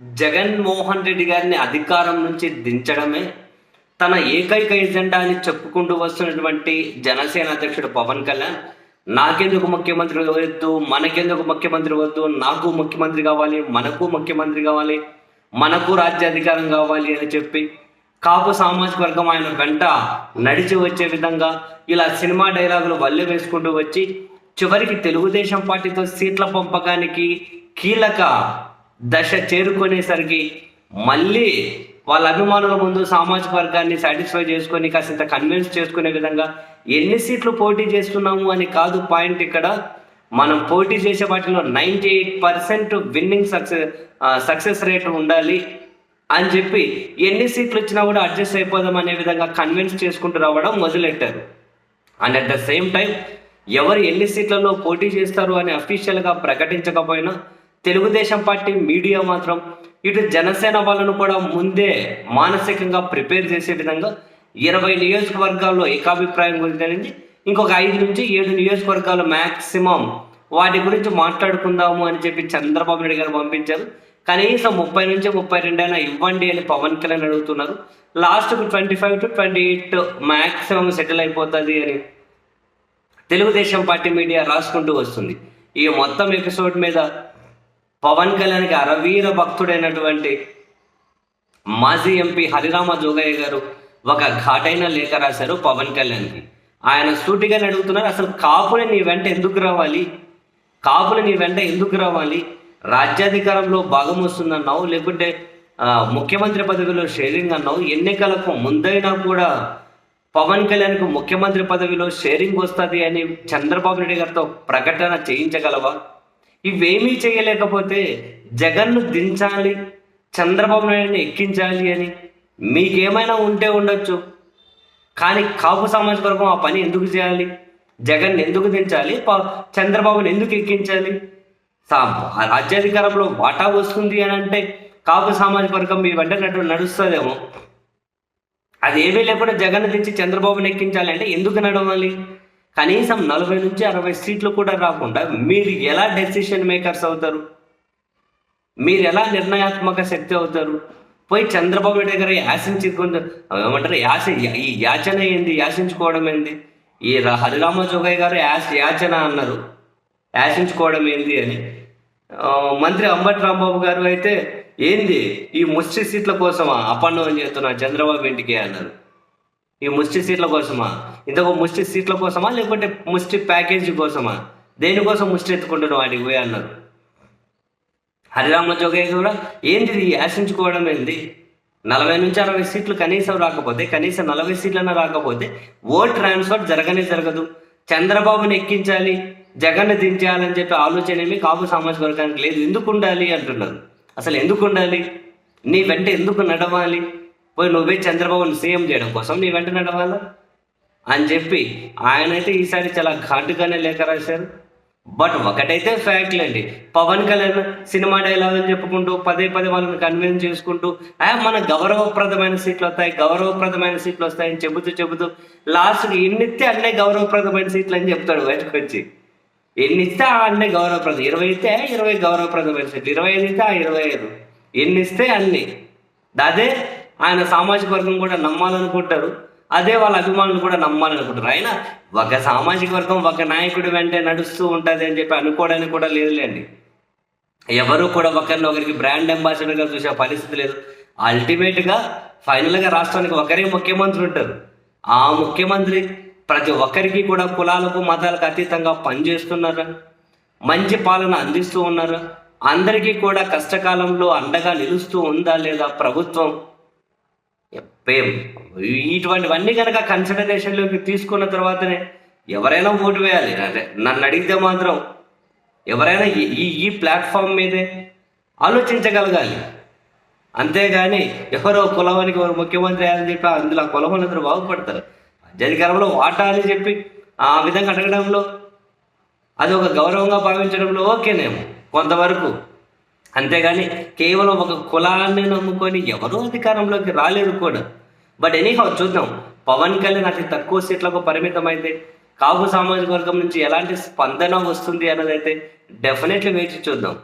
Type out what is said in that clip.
జగన్మోహన్ రెడ్డి గారిని అధికారం నుంచి దించడమే తన ఏకైక ఎజెండా అని చెప్పుకుంటూ వస్తున్నటువంటి జనసేన అధ్యక్షుడు పవన్ కళ్యాణ్. నాకెందుకు ముఖ్యమంత్రి వద్దు మనకెందుకు ముఖ్యమంత్రి వద్దు నాకు ముఖ్యమంత్రి కావాలి మనకు ముఖ్యమంత్రి కావాలి మనకు రాజ్యాధికారం కావాలి అని చెప్పి కాపు సామాజిక వర్గం ఆయన వెంట నడిచి వచ్చే విధంగా ఇలా సినిమా డైలాగులు వల్లె వేసుకుంటూ వచ్చి చివరికి తెలుగుదేశం పార్టీతో సీట్ల పంపకానికి కీలక దశ చేరుకునేసరికి మళ్ళీ వాళ్ళ అభిమానుల ముందు సామాజిక వర్గాన్ని సాటిస్ఫై చేసుకొని కాసింత కన్విన్స్ చేసుకునే విధంగా ఎన్ని సీట్లు పోటీ చేస్తున్నాము అని కాదు పాయింట్ ఇక్కడ. మనం పోటీ చేసే వాటిలో ninety eight percent winning success success rate ఉండాలి అని చెప్పి ఎన్ని సీట్లు వచ్చినా కూడా అడ్జస్ట్ అయిపోదాం అనే విధంగా కన్విన్స్ చేసుకుంటూ రావడం మొదలెట్టారు. And at the same time ఎవరు ఎన్ని సీట్లలో పోటీ చేస్తారు అని అఫీషియల్గా ప్రకటించకపోయినా తెలుగుదేశం పార్టీ మీడియా మాత్రం ఇటు జనసేన వాళ్ళను కూడా ముందే మానసికంగా ప్రిపేర్ చేసే విధంగా ఇరవై నియోజకవర్గాల్లో ఏకాభిప్రాయం గురించి ఇంకొక ఐదు నుంచి ఏడు నియోజకవర్గాలు మ్యాక్సిమం వాటి గురించి మాట్లాడుకుందాము అని చెప్పి చంద్రబాబు నాయుడు గారు పంపించారు. కనీసం ముప్పై నుంచి ముప్పై రెండు అయినా ఇవ్వండి అని పవన్ కళ్యాణ్ అడుగుతున్నారు. లాస్ట్కు twenty five to twenty eight maximum settle అయిపోతుంది అని తెలుగుదేశం పార్టీ మీడియా రాసుకుంటూ వస్తుంది. ఈ మొత్తం ఎపిసోడ్ మీద పవన్ కళ్యాణ్కి అరవీర భక్తుడైనటువంటి మాజీ ఎంపీ హరిరామ జోగయ్య గారు ఒక ఘాటైన లేఖ రాశారు పవన్ కళ్యాణ్కి. ఆయన సూటిగానే అడుగుతున్నారు అసలు కాపులు నీ వెంట ఎందుకు రావాలి? కాపులు నీ వెంట ఎందుకు రావాలి? రాజ్యాధికారంలో భాగం వస్తుందన్నావు లేకుంటే ముఖ్యమంత్రి పదవిలో షేరింగ్ అన్నావు ఎన్నికలకు ముందైనా కూడా పవన్ కళ్యాణ్కు ముఖ్యమంత్రి పదవిలో షేరింగ్ వస్తుంది అని చంద్రబాబు నాయుడు గారితో ప్రకటన చేయించగలవా? ఇవేమీ చేయలేకపోతే జగన్ను దించాలి చంద్రబాబు నాయుడిని ఎక్కించాలి అని మీకేమైనా ఉంటే ఉండొచ్చు. కానీ కాపు సామాజిక వర్గం ఆ పని ఎందుకు చేయాలి? జగన్ ఎందుకు దించాలి? చంద్రబాబుని ఎందుకు ఎక్కించాలి? రాజ్యాధికారంలో వాటా వస్తుంది అని అంటే కాపు సామాజిక వర్గం మీ వెంట నడుస్తుందేమో. అది ఏమీ లేకుండా జగన్ దించి చంద్రబాబుని ఎక్కించాలి అంటే ఎందుకు నడవాలి? కనీసం నలభై నుంచి అరవై సీట్లు కూడా రాకుండా మీరు ఎలా డెసిషన్ మేకర్స్ అవుతారు? మీరు ఎలా నిర్ణయాత్మక శక్తి అవుతారు? పోయి చంద్రబాబు నాయుడు దగ్గర యాసించి ఏమంటారు? యాస ఈ యాచన ఏంది? యాసించుకోవడం ఏంది? ఈ హరిరామ జోగయ్య గారు యాస్ యాచన అన్నారు. యాసించుకోవడం ఏంది అని. మంత్రి అంబటి రాంబాబు గారు అయితే ఏంది? ఈ ముస్టి సీట్ల కోసమా? అపన్నవం చేస్తున్నా చంద్రబాబు ఇంటికి అన్నారు. ఈ ముష్టి సీట్ల కోసమా? ఇంతకు ముష్టి సీట్ల కోసమా? లేకుంటే ముష్టి ప్యాకేజీ కోసమా? దేనికోసం ముష్టి ఎత్తుకుంటున్నావు వాటికి పోయి అన్నారు. హరిరామ జోగయ్య కూడా ఏంటిది? ఆశించుకోవడం ఏంటి ఏంది? నలభై నుంచి అరవై సీట్లు కనీసం రాకపోతే కనీసం నలభై సీట్లన్నా రాకపోతే ఓట్ ట్రాన్స్ఫర్ జరగనే జరగదు. చంద్రబాబుని ఎక్కించాలి జగన్ దించాలని చెప్పి ఆలోచన ఏమి కాపు సామాజిక వర్గానికి లేదు. ఎందుకు ఉండాలి? అంటున్నారు. అసలు ఎందుకు ఉండాలి? నీ వెంట ఎందుకు నడవాలి? పోయి నువ్వే చంద్రబాబుని సీఎం చేయడం కోసం నీ వెంట నడవాలా? అని చెప్పి ఆయనైతే ఈసారి చాలా ఘాటుగానే లేఖ రాశారు. బట్ ఒకటైతే ఫ్యాక్ట్ అండి. పవన్ కళ్యాణ్ సినిమా డైలాగులు చెప్పుకుంటూ పదే పదే వాళ్ళని కన్విన్స్ చేసుకుంటూ ఆ మన గౌరవప్రదమైన సీట్లు వస్తాయి గౌరవప్రదమైన సీట్లు వస్తాయని చెబుతూ చెబుతూ లాస్ట్కి ఎన్నిస్తే అన్నే గౌరవప్రదమైన సీట్లు అని చెప్తాడు బయటకు వచ్చి ఎన్ని ఇస్తే ఆ గౌరవప్రదం ఇరవై అయితే ఇరవై గౌరవప్రదమైన సీట్లు ఇరవై ఐదు అయితే ఆ ఇరవై ఐదు. ఎన్నిస్తే అన్ని. అదే ఆయన సామాజిక వర్గం కూడా నమ్మాలనుకుంటారు. అదే వాళ్ళ అభిమానులు కూడా నమ్మాలనుకుంటారు. ఆయన ఒక సామాజిక వర్గం ఒక నాయకుడి వెంటే నడుస్తూ ఉంటుంది అని చెప్పి అనుకోవడానికి కూడా లేదులేండి. ఎవరు కూడా ఒకరిని ఒకరికి బ్రాండ్ అంబాసిడర్గా చూసే పరిస్థితి లేదు. అల్టిమేట్గా ఫైనల్గా రాష్ట్రానికి ఒకరే ముఖ్యమంత్రి ఉంటారు. ఆ ముఖ్యమంత్రి ప్రతి ఒక్కరికి కూడా కులాలకు మతాలకు అతీతంగా పనిచేస్తున్నారా? మంచి పాలన అందిస్తూ ఉన్నారా? అందరికీ కూడా కష్టకాలంలో అండగా నిలుస్తూ ఉందా లేదా ప్రభుత్వం? ఎప్పేం ఇటువంటివన్నీ కనుక కన్సిడరేషన్లోకి తీసుకున్న తర్వాతనే ఎవరైనా ఓటు వేయాలి. అంటే నన్ను అడిగితే మాత్రం ఎవరైనా ఈ- ఈ ఈ ప్లాట్ఫామ్ మీదే ఆలోచించగలగాలి. అంతేగాని ఎవరో కులవానికి ఎవరు ముఖ్యమంత్రి అని చెప్పి అందులో ఆ కులములందరూ బాగుపడతారు. రాజ్యాధికారంలో వాటా అని చెప్పి ఆ విధంగా అడగడంలో అది ఒక గౌరవంగా భావించడంలో ఓకేనేమో. కొంతవరకు అంతేగాని కేవలం ఒక కులాన్ని నమ్ముకొని ఎవరూ అధికారంలోకి రాలేదు కూడా. బట్ ఎనీహౌ చూద్దాం. పవన్ కళ్యాణ్ అతి తక్కువ సీట్లకు పరిమితం అయితే కాపు సామాజిక వర్గం నుంచి ఎలాంటి స్పందన వస్తుంది అన్నదైతే డెఫినెట్లీ వేచి చూద్దాం.